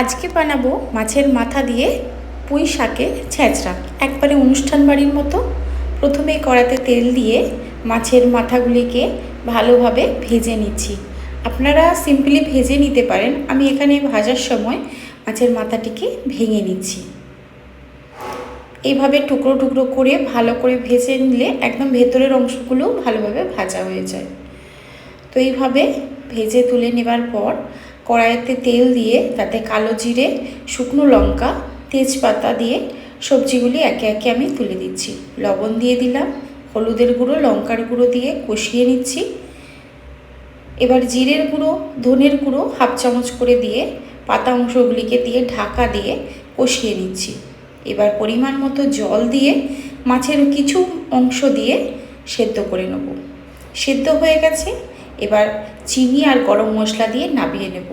আজকে বানাবো মাছের মাথা দিয়ে পুঁই শাকে ছেঁচড়া। একবারে অনুষ্ঠান বাড়ির মতো। প্রথমে কড়াতে তেল দিয়ে মাছের মাথাগুলিকে ভালোভাবে ভেজে নিচ্ছি। আপনারা সিম্পলি ভেজে নিতে পারেন। আমি এখানে ভাজার সময় মাছের মাথাটিকে ভেঙে নিচ্ছি। এইভাবে টুকরো টুকরো করে ভালো করে ভেজে নিলে একদম ভেতরের অংশগুলো ভালোভাবে ভাজা হয়ে যায়। তো এইভাবে ভেজে তুলে নেবার পর কড়াইতে তেল দিয়ে তাতে কালো জিরে, শুকনো লঙ্কা, তেজপাতা দিয়ে সবজিগুলি একে একে আমি তুলে দিচ্ছি লবণ দিয়ে দিলাম, হলুদের গুঁড়ো, লঙ্কার গুঁড়ো দিয়ে কষিয়ে নিচ্ছি। এবার জিরের গুঁড়ো, ধনের গুঁড়ো হাফ চামচ করে দিয়ে পাতা অংশগুলিকে দিয়ে ঢাকা দিয়ে কষিয়ে নিচ্ছি। এবার পরিমাণ মতো জল দিয়ে মাছের কিছু অংশ দিয়ে সেদ্ধ করে নেব। সেদ্ধ হয়ে গেছে। এবার চিনি আর গরম মশলা দিয়ে নাবিয়ে নেব।